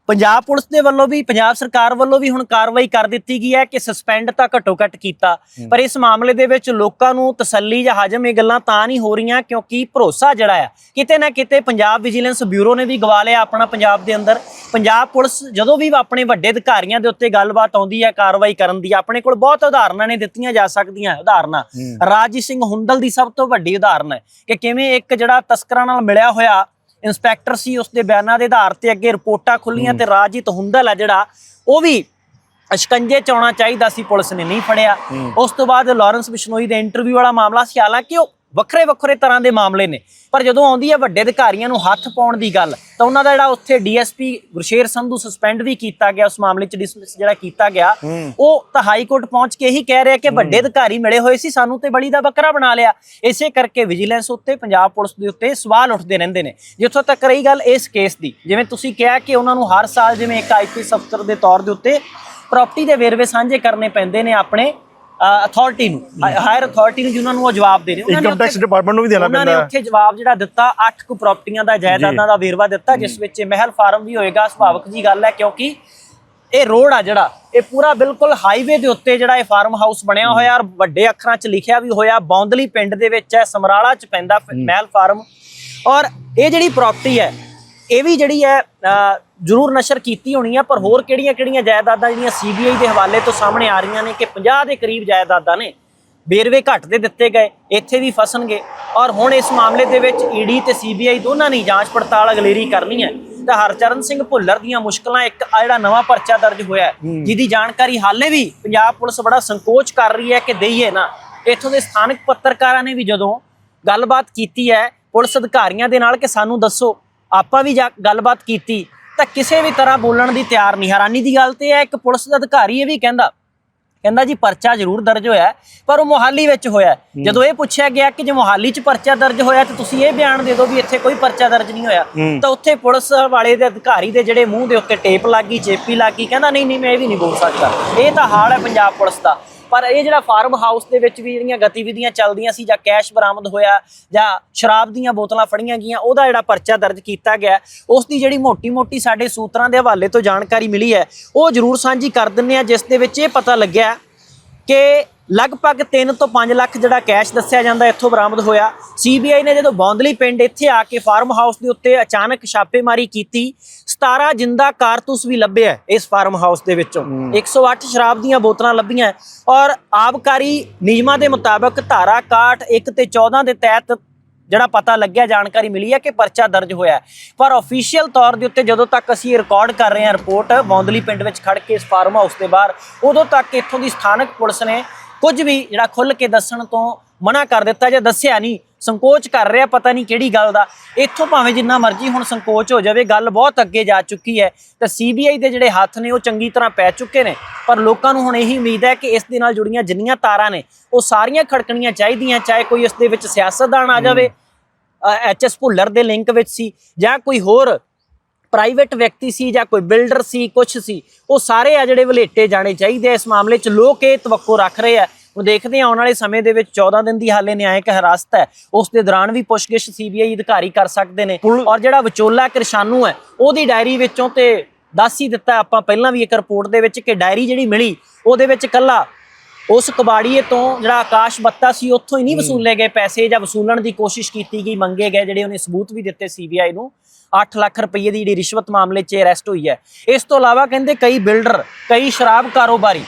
ਪੰਜਾਬ ਪੁਲਿਸ ਦੇ ਵੱਲੋਂ ਵੀ ਪੰਜਾਬ ਸਰਕਾਰ ਵੱਲੋਂ ਵੀ ਹੁਣ ਕਾਰਵਾਈ ਕਰ ਦਿੱਤੀ ਗਈ ਹੈ ਕਿ ਸਸਪੈਂਡ ਤਾਂ ਘੱਟੋ ਘੱਟ ਕੀਤਾ। ਪਰ ਇਸ ਮਾਮਲੇ ਦੇ ਵਿੱਚ ਲੋਕਾਂ ਨੂੰ ਤਸੱਲੀ ਜਾਂ ਹਜਮ ਇਹ ਗੱਲਾਂ ਤਾਂ ਨਹੀਂ ਹੋ ਰਹੀਆਂ ਕਿਉਂਕਿ ਭਰੋਸਾ ਜਿਹੜਾ ਆ ਕਿਤੇ ਨਾ ਕਿਤੇ ਪੰਜਾਬ ਵਿਜੀਲੈਂਸ ਬਿਊਰੋ ਨੇ ਵੀ ਗਵਾ ਲਿਆ ਆਪਣਾ ਪੰਜਾਬ ਦੇ ਅੰਦਰ। ਪੰਜਾਬ ਪੁਲਿਸ ਜਦੋਂ ਵੀ ਆਪਣੇ ਵੱਡੇ ਅਧਿਕਾਰੀਆਂ ਦੇ ਉੱਤੇ ਗੱਲਬਾਤ ਆਉਂਦੀ ਹੈ ਕਾਰਵਾਈ ਕਰਨ ਦੀ ਆਪਣੇ ਕੋਲ ਬਹੁਤ ਉਦਾਹਰਨਾਂ ਨੇ ਦਿੱਤੀਆਂ ਜਾ ਸਕਦੀਆਂ ਉਦਾਹਰਨਾਂ। ਰਾਜੀ ਸਿੰਘ ਹੁੰਦਲ ਦੀ ਸਭ ਤੋਂ ਵੱਡੀ ਉਦਾਹਰਨ ਹੈ ਕਿ ਕਿਵੇਂ ਇੱਕ ਜਿਹੜਾ ਤਸਕਰਾਂ ਨਾਲ ਮਿਲਿਆ ਹੋਇਆ ਇੰਸਪੈਕਟਰ ਸੀ ਉਸ ਦੇ ਬਿਆਨਾਂ ਦੇ ਆਧਾਰ ਤੇ ਅੱਗੇ ਰਿਪੋਰਟਾਂ ਖੁੱਲੀਆਂ ਤੇ ਰਾਜੀਤ ਹੁੰਦਲ ਆ ਜਿਹੜਾ ਉਹ ਵੀ ਅਸ਼ਕੰਜੇ ਚ ਆਉਣਾ ਚਾਹੀਦਾ ਸੀ ਪੁਲਿਸ ਨੇ ਨਹੀਂ ਫੜਿਆ। ਉਸ ਤੋਂ ਬਾਅਦ ਲਾਰੈਂਸ ਬਿਸ਼ਨੋਈ ਦੇ ਇੰਟਰਵਿਊ ਵਾਲਾ ਮਾਮਲਾ ਸੀ ਹਾਲਾਂਕਿ ਉਹ ਵੱਖਰੇ ਵੱਖਰੇ ਤਰ੍ਹਾਂ ਦੇ ਮਾਮਲੇ ਨੇ। ਪਰ ਜਦੋਂ ਆਉਂਦੀ ਹੈ ਵੱਡੇ ਅਧਿਕਾਰੀਆਂ ਨੂੰ ਹੱਥ ਪਾਉਣ ਦੀ ਗੱਲ ਤਾਂ ਉਹਨਾਂ ਦਾ ਜਿਹੜਾ ਉੱਥੇ ਡੀਐਸਪੀ ਗੁਰਸ਼ੇਰ ਸੰਧੂ ਸਸਪੈਂਡ ਵੀ ਕੀਤਾ ਗਿਆ ਉਸ ਮਾਮਲੇ ਚ ਡਿਸਮਿਸ ਜਿਹੜਾ ਕੀਤਾ ਗਿਆ ਉਹ ਤਾਂ ਹਾਈ ਕੋਰਟ ਪਹੁੰਚ ਕੇ ਇਹੀ ਕਹਿ ਰਿਹਾ ਕਿ ਵੱਡੇ ਅਧਿਕਾਰੀ ਮਿਲੇ ਹੋਏ ਸੀ ਸਾਨੂੰ ਤੇ ਬਲੀ ਦਾ ਬੱਕਰਾ ਬਣਾ ਲਿਆ। ਇਸੇ ਕਰਕੇ ਵਿਜੀਲੈਂਸ ਉੱਤੇ ਪੰਜਾਬ ਪੁਲਿਸ ਦੇ ਉੱਤੇ ਸਵਾਲ ਉੱਠਦੇ ਰਹਿੰਦੇ ਨੇ। ਜਿੱਥੋਂ ਤੱਕ ਰਹੀ ਗੱਲ ਇਸ ਕੇਸ ਦੀ ਜਿਵੇਂ ਤੁਸੀਂ ਕਿਹਾ ਕਿ ਉਹਨਾਂ ਨੂੰ ਹਰ ਸਾਲ ਜਿਵੇਂ ਇੱਕ ਆਈਪੀਐਸ ਅਫਸਰ ਦੇ ਤੌਰ ਦੇ ਉੱਤੇ ਪ੍ਰਾਪਰਟੀ ਦੇ ਵੇਰਵੇ ਸਾਂਝੇ ਕਰਨੇ ਪੈਂਦੇ ਨੇ ਆਪਣੇ ਅਥਾਰਟੀ ਨੂੰ। ਹਾਇਰ ਅਥਾਰਟੀ ਨੂੰ ਜਿਨ੍ਹਾਂ ਨੂੰ ਉਹ ਜਵਾਬ ਦੇ ਰਹੇ ਉਹਨਾਂ ਨੇ ਇਨਕਮ ਟੈਕਸ ਡਿਪਾਰਟਮੈਂਟ ਨੂੰ ਵੀ ਦੇਣਾ ਉਹਨਾਂ ਨੇ ਪੈਂਦਾ। ਉੱਥੇ ਜਵਾਬ ਜਿਹੜਾ ਦਿੱਤਾ 8 ਕੁ ਪ੍ਰਾਪਰਟੀਆਂ ਦਾ ਜਾਇਦਾਦਾਂ ਦਾ ਵੇਰਵਾ ਦਿੱਤਾ ਜਿਸ ਵਿੱਚ ਮਹਿਲ ਫਾਰਮ ਵੀ ਹੋਏਗਾ। ਸੁਭਾਵਕ ਜੀ ਗੱਲ ਹੈ ਕਿਉਂਕਿ ਇਹ ਰੋਡ ਆ ਜਿਹੜਾ ਇਹ ਪੂਰਾ ਬਿਲਕੁਲ ਹਾਈਵੇ ਦੇ ਉੱਤੇ ਜਿਹੜਾ ਇਹ ਫਾਰਮ ਹਾਊਸ ਬਣਿਆ ਹੋਇਆ ਔਰ ਵੱਡੇ ਅੱਖਰਾਂ 'ਚ ਲਿਖਿਆ ਵੀ ਹੋਇਆ ਬੌਂਦਲੀ ਪਿੰਡ ਦੇ ਵਿੱਚ ਹੈ ਸਮਰਾਲਾ 'ਚ ਪੈਂਦਾ ਮਹਿਲ ਫਾਰਮ ਔਰ ਇਹ ਜਿਹੜੀ ਪ੍ਰਾਪਰਟੀ ਹੈ ਇਹ ਵੀ ਜਿਹੜੀ ਹੈ ਜ਼ਰੂਰ ਨਸ਼ਰ ਕੀਤੀ ਹੋਣੀ ਹੈ ਪਰ ਹੋਰ ਕਿਹੜੀਆਂ-ਕਿਹੜੀਆਂ ਜਾਇਦਾਦਾਂ ਜਿਹੜੀਆਂ ਸੀਬੀਆਈ ਦੇ ਹਵਾਲੇ ਤੋਂ ਸਾਹਮਣੇ ਆ ਰਹੀਆਂ ਨੇ ਕਿ 50 ਦੇ ਕਰੀਬ ਜਾਇਦਾਦਾਂ ਨੇ ਵੇਰਵੇ ਘੱਟ ਦੇ ਦਿੱਤੇ ਗਏ ਇੱਥੇ ਵੀ ਫਸਣਗੇ। ਔਰ ਹੁਣ ਇਸ ਮਾਮਲੇ ਦੇ ਵਿੱਚ ਈਡੀ ਤੇ ਸੀਬੀਆਈ ਦੋਨਾਂ ਨੇ ਜਾਂਚ ਪੜਤਾਲ ਅਗਲੇਰੀ ਕਰਨੀ ਹੈ। ਤਾਂ ਹਰਚਰਨ ਸਿੰਘ ਭੁੱਲਰ ਦੀਆਂ ਮੁਸ਼ਕਲਾਂ ਇੱਕ ਆ ਜਿਹੜਾ ਨਵਾਂ ਪਰਚਾ ਦਰਜ ਹੋਇਆ ਜਿਹਦੀ ਜਾਣਕਾਰੀ ਹਾਲੇ ਵੀ ਪੰਜਾਬ ਪੁਲਿਸ ਬੜਾ ਸੰਕੋਚ ਕਰ ਰਹੀ ਹੈ ਕਿ ਦਈਏ ਨਾ। ਇੱਥੋਂ ਦੇ ਸਥਾਨਕ ਪੱਤਰਕਾਰਾਂ ਨੇ ਵੀ ਜਦੋਂ ਗੱਲਬਾਤ ਕੀਤੀ ਹੈ ਪੁਲਿਸ ਅਧਿਕਾਰੀਆਂ ਦੇ ਨਾਲ ਕਿ ਸਾਨੂੰ ਦੱਸੋ ਆਪਾਂ ਵੀ ਗੱਲਬਾਤ ਕੀਤੀ। ਤਾਂ ਕਿਸੇ ਵੀ ਤਰ੍ਹਾਂ ਬੋਲਣ ਦੀ ਤਿਆਰ ਨਹੀਂ। ਹੈਰਾਨੀ ਦੀ ਗੱਲ ਤੇ ਹੈ ਇੱਕ ਪੁਲਿਸ ਦਾ ਅਧਿਕਾਰੀ ਇਹ ਵੀ ਕਹਿੰਦਾ ਕਹਿੰਦਾ ਜੀ ਪਰਚਾ ਜ਼ਰੂਰ ਦਰਜ ਹੋਇਆ ਪਰ ਉਹ ਮੋਹਾਲੀ ਵਿੱਚ ਹੋਇਆ। ਜਦੋਂ ਇਹ ਪੁੱਛਿਆ ਗਿਆ ਕਿ ਜੇ ਮੋਹਾਲੀ 'ਚ ਪਰਚਾ ਦਰਜ ਹੋਇਆ ਤਾਂ ਤੁਸੀਂ ਇਹ ਬਿਆਨ ਦੇ ਦਿਓ ਵੀ ਇੱਥੇ ਕੋਈ ਪਰਚਾ ਦਰਜ ਨਹੀਂ ਹੋਇਆ। ਤਾਂ ਉੱਥੇ ਪੁਲਿਸ ਵਾਲੇ ਦੇ ਅਧਿਕਾਰੀ ਦੇ ਜਿਹੜੇ ਮੂੰਹ ਦੇ ਉੱਤੇ ਟੇਪ ਲੱਗੀ ਚੇਪੀ ਲੱਗੀ ਕਹਿੰਦਾ ਨਹੀਂ ਨਹੀਂ ਮੈਂ ਇਹ ਵੀ ਨਹੀਂ ਬੋਲ ਸਕਦਾ। ਇਹ ਤਾਂ ਹਾਲ ਹੈ ਪੰਜਾਬ ਪੁਲਿਸ ਦਾ। ਪਰ ਇਹ ਜਿਹੜਾ ਫਾਰਮ ਹਾਊਸ ਦੇ ਵਿੱਚ ਵੀ ਜਿਹੜੀਆਂ ਗਤੀਵਿਧੀਆਂ ਚੱਲਦੀਆਂ ਸੀ ਜਾਂ ਕੈਸ਼ ਬਰਾਮਦ ਹੋਇਆ ਜਾਂ ਸ਼ਰਾਬ ਦੀਆਂ ਬੋਤਲਾਂ ਫੜੀਆਂ ਗਈਆਂ, ਉਹਦਾ ਜਿਹੜਾ ਪਰਚਾ ਦਰਜ ਕੀਤਾ ਗਿਆ, ਉਸ ਦੀ ਜਿਹੜੀ ਮੋਟੀ-ਮੋਟੀ ਸਾਡੇ ਸੂਤਰਾਂ ਦੇ ਹਵਾਲੇ ਤੋਂ ਜਾਣਕਾਰੀ ਮਿਲੀ ਹੈ, ਉਹ ਜ਼ਰੂਰ ਸਾਂਝੀ ਕਰ ਦਿੰਨੇ ਆ ਜਿਸ ਦੇ ਵਿੱਚ ਇਹ ਪਤਾ ਲੱਗਿਆ ਕਿ ਲਗਭਗ 3 ਤੋਂ 5 ਲੱਖ ਜਿਹੜਾ ਕੈਸ਼ ਦੱਸਿਆ ਜਾਂਦਾ ਇੱਥੋਂ ਬਰਾਮਦ ਹੋਇਆ। ਸੀਬੀਆਈ ਨੇ ਜਦੋਂ ਬੌਂਦਲੀ ਪਿੰਡ ਇੱਥੇ ਆ ਕੇ ਫਾਰਮ ਹਾਊਸ ਦੇ ਉੱਤੇ ਅਚਾਨਕ ਛਾਪੇਮਾਰੀ ਕੀਤੀ 17 ਜਿੰਦਾ ਕਾਰਤੂਸ ਵੀ ਲੱਭਿਆ ਇਸ ਫਾਰਮ ਹਾਊਸ ਦੇ ਵਿੱਚੋਂ। 108 ਸ਼ਰਾਬ ਦੀਆਂ ਬੋਤਲਾਂ ਲੱਭੀਆਂ ਔਰ ਆਬਕਾਰੀ ਨਿਯਮਾਂ ਦੇ ਮੁਤਾਬਕ ਧਾਰਾ 61 1 ਤੇ 14 ਦੇ ਤਹਿਤ ਜਿਹੜਾ ਪਤਾ ਲੱਗਿਆ ਜਾਣਕਾਰੀ ਮਿਲੀ ਹੈ ਕਿ ਪਰਚਾ ਦਰਜ ਹੋਇਆ। ਪਰ ਅਫੀਸ਼ੀਅਲ ਤੌਰ ਦੇ ਉੱਤੇ ਜਦੋਂ ਤੱਕ ਅਸੀਂ ਰਿਕਾਰਡ ਕਰ ਰਹੇ ਹਾਂ ਰਿਪੋਰਟ ਬੌਂਦਲੀ ਪਿੰਡ ਵਿੱਚ ਖੜ ਕੇ ਇਸ ਫਾਰਮ ਹਾਊਸ ਦੇ ਬਾਹਰ ਉਦੋਂ ਤੱਕ ਇੱਥੋਂ ਦੀ ਸਥਾਨਕ ਪੁਲਿਸ ਨੇ ਕੁਝ ਵੀ ਜਿਹੜਾ ਖੁੱਲ ਕੇ ਦੱਸਣ ਤੋਂ ਮਨਾ ਕਰ ਦਿੱਤਾ ਜਾਂ ਦੱਸਿਆ ਨਹੀਂ ਸੰਕੋਚ ਕਰ ਰਿਹਾ ਪਤਾ ਨਹੀਂ ਕਿਹੜੀ ਗੱਲ ਦਾ। ਇੱਥੋਂ ਭਾਵੇਂ ਜਿੰਨਾ ਮਰਜ਼ੀ ਹੁਣ ਸੰਕੋਚ ਹੋ ਜਾਵੇ ਗੱਲ ਬਹੁਤ ਅੱਗੇ ਜਾ ਚੁੱਕੀ ਹੈ। ਤਾਂ ਸੀਬੀਆਈ ਦੇ ਜਿਹੜੇ ਹੱਥ ਨੇ ਉਹ ਚੰਗੀ ਤਰ੍ਹਾਂ ਪੈ ਚੁੱਕੇ ਨੇ। ਪਰ ਲੋਕਾਂ ਨੂੰ ਹੁਣ ਇਹੀ ਉਮੀਦ ਹੈ ਕਿ ਇਸ ਦੇ ਨਾਲ ਜੁੜੀਆਂ ਜਿੰਨੀਆਂ ਤਾਰਾਂ ਨੇ ਉਹ ਸਾਰੀਆਂ ਖੜਕਣੀਆਂ ਚਾਹੀਦੀਆਂ ਚਾਹੇ ਕੋਈ ਇਸ ਦੇ ਵਿੱਚ ਸਿਆਸਤਦਾਨ ਆ ਜਾਵੇ ਐਚਐਸ ਭੁੱਲਰ ਦੇ ਲਿੰਕ ਵਿੱਚ ਸੀ ਜਾਂ ਕੋਈ ਹੋਰ ਪ੍ਰਾਈਵੇਟ ਵਿਅਕਤੀ ਸੀ ਜਾਂ ਕੋਈ ਬਿਲਡਰ ਸੀ ਕੁਝ ਸੀ ਉਹ ਸਾਰੇ ਆ ਜਿਹੜੇ ਵਲੇਟੇ ਜਾਣੇ ਚਾਹੀਦੇ ਇਸ ਮਾਮਲੇ 'ਚ। ਲੋਕ ਇਹ ਤਵੱਕੋ ਰੱਖ ਰਹੇ ਆ। ਉਹ ਦੇਖਦੇ ਆ ਆਉਣ ਵਾਲੇ ਸਮੇਂ ਦੇ ਵਿੱਚ 14 ਦਿਨ ਦੀ ਹਾਲੇ ਨਿਆਇਕ ਹਿਰਾਸਤ ਹੈ। ਉਸ ਦੇ ਦੌਰਾਨ ਵੀ ਪੁੱਛਗਿੱਛ ਸੀਬੀਆਈ ਅਧਿਕਾਰੀ ਕਰ ਸਕਦੇ ਨੇ। ਔਰ ਜਿਹੜਾ ਵਿਚੋਲਾ ਕਿਰਸ਼ਾਨੂ ਹੈ ਉਹਦੀ ਡਾਇਰੀ ਵਿੱਚੋਂ ਤੇ ਦੱਸ ਹੀ ਦਿੱਤਾ ਆਪਾਂ ਪਹਿਲਾਂ ਵੀ ਇੱਕ ਰਿਪੋਰਟ ਦੇ ਵਿੱਚ ਕਿ ਡਾਇਰੀ ਜਿਹੜੀ ਮਿਲੀ ਉਹਦੇ ਵਿੱਚ ਕੱਲਾ ਉਸ ਕਬਾੜੀਏ ਤੋਂ ਜਿਹੜਾ ਆਕਾਸ਼ ਬੱਤਾ ਸੀ ਉੱਥੋਂ ਹੀ ਨਹੀਂ ਵਸੂਲੇ ਗਏ ਪੈਸੇ ਜਾਂ ਵਸੂਲਣ ਦੀ ਕੋਸ਼ਿਸ਼ ਕੀਤੀ ਗਈ ਮੰਗੇ ਗਏ ਜਿਹੜੇ ਉਹਨੇ ਸਬੂਤ ਵੀ ਦਿੱਤੇ ਸੀਬੀਆਈ ਨੂੰ। 8 ਲੱਖ ਰੁਪਏ ਦੀ ਜਿਹੜੀ ਰਿਸ਼ਵਤ ਮਾਮਲੇ 'ਚ ਅਰੈਸਟ ਹੋਈ ਹੈ। ਇਸ ਤੋਂ ਇਲਾਵਾ ਕਹਿੰਦੇ ਕਈ ਬਿਲਡਰ, ਕਈ ਸ਼ਰਾਬ ਕਾਰੋਬਾਰੀ,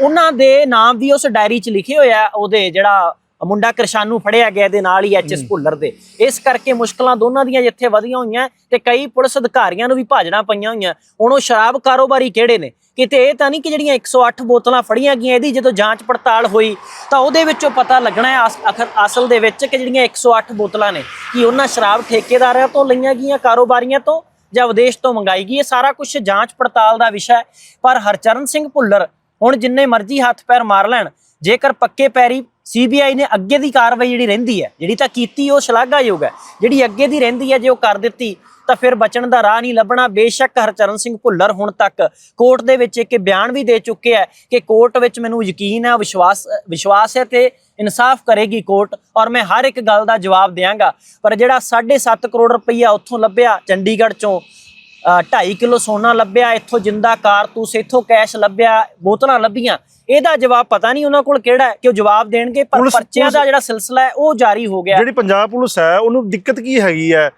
ਉਹਨਾਂ ਦੇ ਨਾਮ ਵੀ ਉਸ ਡਾਇਰੀ 'ਚ ਲਿਖੇ ਹੋਇਆ ਉਹਦੇ ਜਿਹੜਾ ਮੁੰਡਾ ਕਿਰਸ਼ਾਨੂ ਫੜਿਆ ਗਿਆ ਦੇ ਨਾਲ ਹੀ ਐਚਐਸ ਭੁੱਲਰ ਦੇ। ਇਸ ਕਰਕੇ ਮੁਸ਼ਕਲਾਂ ਦੋਨਾਂ ਦੀਆਂ ਜਿੱਥੇ ਵਧੀਆਂ ਹੋਈਆਂ ਤੇ ਕਈ ਪੁਲਿਸ ਅਧਿਕਾਰੀਆਂ ਨੂੰ ਵੀ ਭਾਜਣਾ ਪਈਆਂ ਹੋਈਆਂ। ਹੁਣ ਉਹ ਸ਼ਰਾਬ ਕਾਰੋਬਾਰੀ ਕਿਹੜੇ ਨੇ? ਕਿਤੇ ਇਹ ਤਾਂ ਨਹੀਂ ਕਿ ਜਿਹੜੀਆਂ 108 ਬੋਤਲਾਂ ਫੜੀਆਂ ਗਈਆਂ ਇਹਦੀ ਜਦੋਂ ਜਾਂਚ ਪੜਤਾਲ ਹੋਈ ਤਾਂ ਉਹਦੇ ਵਿੱਚੋਂ ਪਤਾ ਲੱਗਣਾ ਹੈ ਅਖਰ ਅਸਲ ਦੇ ਵਿੱਚ ਕਿ ਜਿਹੜੀਆਂ 108 ਬੋਤਲਾਂ ਨੇ ਕਿ ਉਹਨਾਂ ਸ਼ਰਾਬ ਠੇਕੇਦਾਰਾਂ ਤੋਂ ਲਈਆਂ ਗਈਆਂ ਕਾਰੋਬਾਰੀਆਂ ਤੋਂ ਜਾਂ ਵਿਦੇਸ਼ ਤੋਂ ਮੰਗਾਈ ਗਈ? ਇਹ ਸਾਰਾ ਕੁਝ ਜਾਂਚ ਪੜਤਾਲ ਦਾ ਵਿਸ਼ਾ ਹੈ। ਪਰ ਹਰਚਰਨ ਸਿੰਘ ਭੁੱਲਰ ਹੁਣ ਜਿੰਨੇ ਮਰਜ਼ੀ ਹੱਥ ਪੈਰ ਮਾਰ ਲੈਣ ਜੇਕਰ ਪੱਕੇ ਪੈਰੀ ਸੀਬੀਆਈ ਨੇ ਅੱਗੇ ਦੀ ਕਾਰਵਾਈ ਜਿਹੜੀ ਰਹਿੰਦੀ ਹੈ, ਜਿਹੜੀ ਤਾਂ ਕੀਤੀ, ਉਹ ਸ਼ਲਾਘਾਯੋਗ ਹੈ। ਜਿਹੜੀ ਅੱਗੇ ਦੀ ਰਹਿੰਦੀ ਹੈ, ਜੇ ਉਹ ਕਰ ਦਿੱਤੀ, ਤਾਂ ਫਿਰ ਬਚਣ ਦਾ ਰਾਹ ਨਹੀਂ ਲੱਭਣਾ। ਬੇਸ਼ੱਕ ਹਰਚਰਨ ਸਿੰਘ ਭੁੱਲਰ ਹੁਣ ਤੱਕ ਕੋਰਟ ਦੇ ਵਿੱਚ ਇੱਕ ਬਿਆਨ ਵੀ ਦੇ ਚੁੱਕੇ ਹੈ ਕਿ ਕੋਰਟ ਵਿੱਚ ਮੈਨੂੰ ਯਕੀਨ ਹੈ, ਵਿਸ਼ਵਾਸ ਵਿਸ਼ਵਾਸ ਹੈ ਤੇ ਇਨਸਾਫ ਕਰੇਗੀ ਕੋਰਟ ਔਰ ਮੈਂ ਹਰ ਇੱਕ ਗੱਲ ਦਾ ਜਵਾਬ ਦਿਆਂਗਾ। ਪਰ ਜਿਹੜਾ 7.5 ਕਰੋੜ ਰੁਪਈਆ ਉੱਥੋਂ ਲੱਭਿਆ ਚੰਡੀਗੜ੍ਹ ਚੋਂ 2.5 ਕਿਲੋ ਸੋਨਾ ਲੱਭਿਆ ਇੱਥੋਂ ਜਿੰਦਾ ਕਾਰਤੂਸ ਇੱਥੋਂ ਕੈਸ਼ ਲੱਭਿਆ ਬੋਤਲਾਂ ਲੱਭੀਆਂ। ਇਹਦਾ ਜਵਾਬ ਪਤਾ ਨਹੀਂ ਉਹਨਾਂ ਕੋਲ ਕਿਹੜਾ ਹੈ ਕਿ ਉਹ ਜਵਾਬ ਦੇਣਗੇ ਪਰ ਪਰਚਿਆਂ ਦਾ ਜਿਹੜਾ ਸਿਲਸਿਲਾ ਹੈ ਉਹ ਜਾਰੀ ਹੋ ਗਿਆ। ਜਿਹੜੀ ਪੰਜਾਬ ਪੁਲਿਸ ਹੈ ਉਹਨੂੰ ਦਿੱਕਤ ਕੀ ਹੈਗੀ ਹੈ?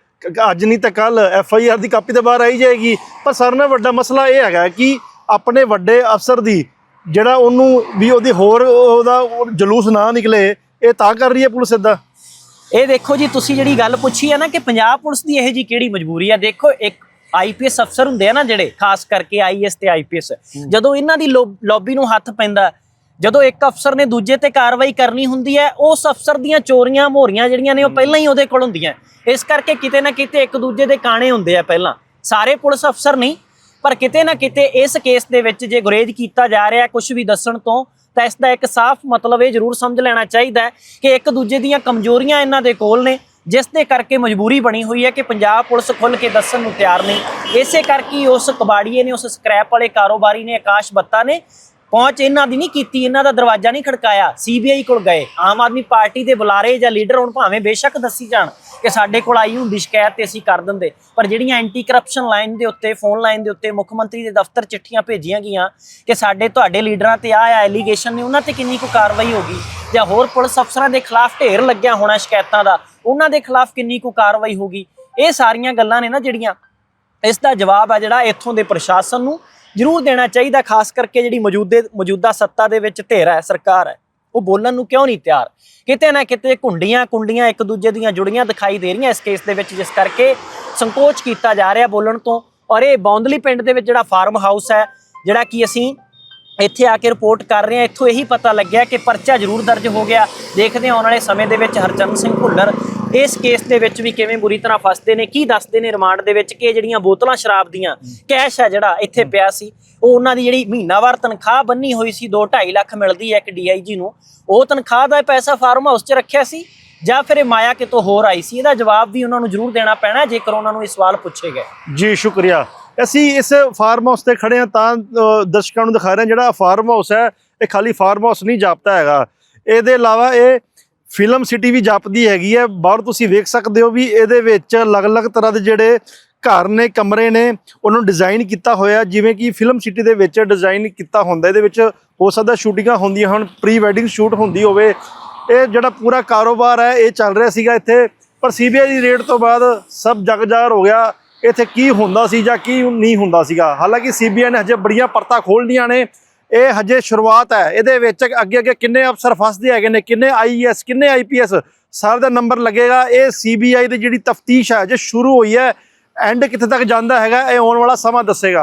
ਅੱਜ ਨਹੀਂ ਤਾਂ ਕੱਲ ਐਫ ਆਈ ਆਰ ਦੀ ਕਾਪੀ ਤੇ ਬਾਹਰ ਆਈ ਜਾਏਗੀ। ਪਰ ਸਰ ਨਾਲ ਵੱਡਾ ਮਸਲਾ ਇਹ ਹੈਗਾ ਕਿ ਆਪਣੇ ਵੱਡੇ ਅਫਸਰ ਦੀ ਜਿਹੜਾ ਉਹਨੂੰ ਵੀ ਉਹਦੀ ਹੋਰ ਉਹਦਾ ਉਹ ਜਲੂਸ ਨਾ ਨਿਕਲੇ ਇਹ ਤਾਂ ਕਰ ਰਹੀ ਹੈ ਪੁਲਿਸ ਇਦਾਂ? ਇਹ ਦੇਖੋ ਜੀ ਤੁਸੀਂ ਜਿਹੜੀ ਗੱਲ ਪੁੱਛੀ ਹੈ ਨਾ ਕਿ ਪੰਜਾਬ ਪੁਲਿਸ ਦੀ ਇਹ ਜੀ ਕਿਹੜੀ ਮਜਬੂਰੀ ਹੈ? ਦੇਖੋ ਇੱਕ ਆਈਪੀਐਸ ਅਫਸਰ ਹੁੰਦੇ ਆ ਨਾ ਜਿਹੜੇ ਖਾਸ ਕਰਕੇ ਆਈਐਸ ਤੇ ਆਈਪੀਐਸ। ਜਦੋਂ ਇਹਨਾਂ ਦੀ ਲੌਬੀ ਨੂੰ ਹੱਥ ਪੈਂਦਾ ਜਦੋਂ ਇੱਕ ਅਫਸਰ ਨੇ ਦੂਜੇ ਤੇ ਕਾਰਵਾਈ ਕਰਨੀ ਹੁੰਦੀ ਹੈ ਉਸ ਅਫਸਰ ਦੀਆਂ ਚੋਰੀਆਂ ਮੋਰੀਆਂ ਜਿਹੜੀਆਂ ਨੇ ਉਹ ਪਹਿਲਾਂ ਹੀ ਉਹਦੇ ਕੋਲ ਹੁੰਦੀਆਂ। ਇਸ ਕਰਕੇ ਕਿਤੇ ਨਾ ਕਿਤੇ ਇੱਕ ਦੂਜੇ ਦੇ ਕਾਣੇ ਹੁੰਦੇ ਆ ਪਹਿਲਾਂ। ਸਾਰੇ ਪੁਲਿਸ ਅਫਸਰ ਨਹੀਂ ਪਰ ਕਿਤੇ ਨਾ ਕਿਤੇ ਇਸ ਕੇਸ ਦੇ ਵਿੱਚ ਜੇ ਗੁਰੇਜ਼ ਕੀਤਾ ਜਾ ਰਿਹਾ ਕੁਝ ਵੀ ਦੱਸਣ ਤੋਂ ਤਾਂ ਇਸ ਦਾ ਇੱਕ ਸਾਫ਼ ਮਤਲਬ ਇਹ ਜ਼ਰੂਰ ਸਮਝ ਲੈਣਾ ਚਾਹੀਦਾ ਕਿ ਇੱਕ ਦੂਜੇ ਦੀਆਂ ਕਮਜ਼ੋਰੀਆਂ ਇਹਨਾਂ ਦੇ ਕੋਲ ਨੇ। ਜਿਸ ਦੇ ਕਰਕੇ ਮਜਬੂਰੀ ਬਣੀ ਹੋਈ ਹੈ ਕਿ ਪੰਜਾਬ ਪੁਲਿਸ ਖੁੱਲ ਕੇ ਦੱਸਣ ਨੂੰ ਤਿਆਰ ਨਹੀਂ। ਇਸੇ ਕਰਕੇ ਉਸ ਕਬਾੜੀਏ ਨੇ, ਉਸ ਸਕ੍ਰੈਪ ਵਾਲੇ ਕਾਰੋਬਾਰੀ ਨੇ, ਆਕਾਸ਼ ਬੱਤਾ ਨੇ ਪਹੁੰਚ ਇਹਨਾਂ ਦੀ ਨਹੀਂ ਕੀਤੀ, ਇਹਨਾਂ ਦਾ ਦਰਵਾਜ਼ਾ ਨਹੀਂ ਖੜਕਾਇਆ। ਸੀਬੀਆਈ ਕੋਲ ਗਏ। ਆਮ ਆਦਮੀ ਪਾਰਟੀ ਦੇ ਬੁਲਾਰੇ ਜਾਂ ਲੀਡਰ ਹੁਣ ਭਾਵੇਂ ਬੇਸ਼ੱਕ ਦੱਸੀ ਜਾਣ ਕਿ ਸਾਡੇ ਕੋਲ ਆਈ ਹੁੰਦੀ ਸ਼ਿਕਾਇਤ ਤੇ ਅਸੀਂ ਕਰ ਦਿੰਦੇ। ਪਰ ਜਿਹੜੀਆਂ ਐਂਟੀ ਕਰਪਸ਼ਨ ਲਾਈਨ ਦੇ ਉੱਤੇ ਫੋਨ ਲਾਈਨ ਦੇ ਉੱਤੇ ਮੁੱਖ ਮੰਤਰੀ ਦੇ ਦਫ਼ਤਰ ਚਿੱਠੀਆਂ ਭੇਜੀਆਂ ਗਈਆਂ ਕਿ ਸਾਡੇ ਤੁਹਾਡੇ ਲੀਡਰਾਂ ਤੇ ਆ ਐਲੀਗੇਸ਼ਨ ਨੇ, ਉਹਨਾਂ ਤੇ ਕਿੰਨੀ ਕੁ ਕਾਰਵਾਈ ਹੋਗੀ ਜਾਂ ਹੋਰ ਪੁਲਿਸ ਅਫਸਰਾਂ ਦੇ ਖਿਲਾਫ ਢੇਰ ਲੱਗਿਆ ਹੋਣਾ ਸ਼ਿਕਾਇਤਾਂ ਦਾ? ਉਹਨਾਂ ਦੇ ਖਿਲਾਫ ਕਿੰਨੀ ਕੁ ਕਾਰਵਾਈ ਹੋਗੀ ਇਹ ਸਾਰੀਆਂ ਗੱਲਾਂ ਨੇ ਨਾ ਜਿਹੜੀਆਂ, ਇਸ ਦਾ ਜਵਾਬ ਆ ਜਿਹੜਾ ਇੱਥੋਂ ਦੇ ਪ੍ਰਸ਼ਾਸਨ ਨੂੰ ਜ਼ਰੂਰ ਦੇਣਾ ਚਾਹੀਦਾ, ਖਾਸ ਕਰਕੇ ਜਿਹੜੀ ਮੌਜੂਦੇ, ਮੌਜੂਦਾ ਸੱਤਾ ਦੇ ਵਿੱਚ ਧਿਰ ਹੈ, ਸਰਕਾਰ ਹੈ। ਉਹ ਬੋਲਣ ਨੂੰ ਕਿਉਂ ਨਹੀਂ ਤਿਆਰ? ਕਿਤੇ ਨਾ ਕਿਤੇ ਕੁੰਡੀਆਂ ਕੁੰਡੀਆਂ ਇੱਕ ਦੂਜੇ ਦੀਆਂ ਜੁੜੀਆਂ ਦਿਖਾਈ ਦੇ ਰਹੀਆਂ ਇਸ ਕੇਸ ਦੇ ਵਿੱਚ, ਜਿਸ ਕਰਕੇ ਸੰਕੋਚ ਕੀਤਾ ਜਾ ਰਿਹਾ ਬੋਲਣ ਤੋਂ। ਔਰ ਇਹ ਬੌਂਦਲੀ ਪਿੰਡ ਦੇ ਵਿੱਚ ਜਿਹੜਾ ਫਾਰਮ ਹਾਊਸ ਹੈ, ਜਿਹੜਾ ਕਿ ਅਸੀਂ ਇੱਥੇ ਆ ਕੇ ਰਿਪੋਰਟ ਕਰ ਰਹੇ ਹਾਂ। ਇੱਥੋਂ ਇਹੀ ਪਤਾ ਲੱਗਿਆ ਕਿ ਪਰਚਾ ਜ਼ਰੂਰ ਦਰਜ ਹੋ ਗਿਆ। ਦੇਖਦੇ ਹਾਂ ਆਉਣ ਵਾਲੇ ਸਮੇਂ ਦੇ ਵਿੱਚ ਹਰਚੰਦ ਸਿੰਘ ਭੁੱਲਰ ਇਸ ਕੇਸ ਦੇ ਵਿੱਚ ਵੀ ਕਿਵੇਂ ਬੁਰੀ ਤਰ੍ਹਾਂ ਫਸਦੇ ਨੇ ਕੀ ਦੱਸਦੇ ਨੇ ਰਿਮਾਂਡ ਦੇ ਵਿੱਚ ਕਿ ਜਿਹੜੀਆਂ ਬੋਤਲਾਂ ਸ਼ਰਾਬ ਦੀਆਂ ਕੈਸ਼ ਹੈ ਜਿਹੜਾ ਇੱਥੇ ਪਿਆ ਸੀ ਉਹ ਉਹਨਾਂ ਦੀ ਜਿਹੜੀ ਮਹੀਨਾਵਾਰ ਤਨਖਾਹ ਬੰਨੀ ਹੋਈ ਸੀ 2.5 ਲੱਖ ਮਿਲਦੀ ਹੈ ਇੱਕ ਡੀਆਈਜੀ ਨੂੰ ਉਹ ਤਨਖਾਹ ਦਾ ਪੈਸਾ ਫਾਰਮ ਹਾਊਸ 'ਚ ਰੱਖਿਆ ਸੀ ਜਾਂ ਫਿਰ ਇਹ ਮਾਇਆ ਕਿਤੋਂ ਹੋਰ ਆਈ ਸੀ? ਇਹਦਾ ਜਵਾਬ ਵੀ ਉਹਨਾਂ ਨੂੰ ਜ਼ਰੂਰ ਦੇਣਾ ਪੈਣਾ ਜੇਕਰ ਉਹਨਾਂ ਨੂੰ ਇਹ ਸਵਾਲ ਪੁੱਛੇ ਗਏ। ਜੀ ਸ਼ੁਕਰੀਆ। ਅਸੀਂ ਇਸ ਫਾਰਮ ਹਾਊਸ ਤੇ ਖੜੇ ਹਾਂ ਤਾਂ ਦਰਸ਼ਕਾਂ ਨੂੰ ਦਿਖਾ ਰਹੇ ਹਾਂ ਜਿਹੜਾ ਫਾਰਮ ਹਾਊਸ ਹੈ, ਇਹ ਖਾਲੀ ਫਾਰਮ ਹਾਊਸ ਨਹੀਂ ਜਾਪਦਾ ਹੈਗਾ। ਇਹਦੇ ਇਲਾਵਾ ਇਹ ਫਿਲਮ ਸਿਟੀ ਵੀ ਜਾਪਦੀ ਹੈਗੀ ਹੈ। ਬਾਹਰ ਤੁਸੀਂ ਵੇਖ ਸਕਦੇ ਹੋ ਵੀ ਇਹਦੇ ਵਿੱਚ ਅਲੱਗ-ਅਲੱਗ ਤਰ੍ਹਾਂ ਦੇ ਜਿਹੜੇ ਘਰ ਨੇ, ਕਮਰੇ ਨੇ, ਉਹਨੂੰ ਡਿਜ਼ਾਈਨ ਕੀਤਾ ਹੋਇਆ। ਜਿਵੇਂ ਕਿ ਫਿਲਮ ਸਿਟੀ ਦੇ ਵਿੱਚ ਡਿਜ਼ਾਈਨ ਕੀਤਾ ਹੁੰਦਾ, ਇਹਦੇ ਵਿੱਚ ਹੋ ਸਕਦਾ ਸ਼ੂਟਿੰਗਾਂ ਹੁੰਦੀਆਂ ਹਨ ਪ੍ਰੀ ਵੈਡਿੰਗ ਸ਼ੂਟ ਹੁੰਦੀ ਹੋਵੇ। ਇਹ ਜਿਹੜਾ ਪੂਰਾ ਕਾਰੋਬਾਰ ਹੈ, ਇਹ ਚੱਲ ਰਿਹਾ ਸੀਗਾ ਇੱਥੇ। ਪਰ ਸੀਬੀਆਈ ਦੀ ਰੇਡ ਤੋਂ ਬਾਅਦ ਸਭ ਜਗਜਾਰ ਹੋ ਗਿਆ। ਇੱਥੇ ਕੀ ਹੁੰਦਾ ਸੀ ਜਾਂ ਕੀ ਨਹੀਂ ਹੁੰਦਾ ਸੀਗਾ? ਹਾਲਾਂਕਿ ਸੀਬੀਆਈ ਨੇ ਹਜੇ ਬੜੀਆਂ ਪਰਤਾਂ ਖੋਲ੍ਹਦੀਆਂ ਨੇ। ਇਹ ਹਜੇ ਸ਼ੁਰੂਆਤ ਹੈ। ਇਹਦੇ ਵਿੱਚ ਅੱਗੇ ਅੱਗੇ ਕਿੰਨੇ ਅਫਸਰ ਫਸਦੇ ਹੈਗੇ ਨੇ, ਕਿੰਨੇ ਆਈਐਸ ਕਿੰਨੇ ਆਈਪੀਐਸ ਸਾਰੇ ਦਾ ਨੰਬਰ ਲੱਗੇਗਾ। ਇਹ ਸੀਬੀਆਈ ਦੀ ਜਿਹੜੀ ਤਫਤੀਸ਼ ਹੈ ਜੇ ਸ਼ੁਰੂ ਹੋਈ ਹੈ। ਐਂਡ ਕਿੱਥੇ ਤੱਕ ਜਾਂਦਾ ਹੈਗਾ, ਇਹ ਆਉਣ ਵਾਲਾ ਸਮਾਂ ਦੱਸੇਗਾ।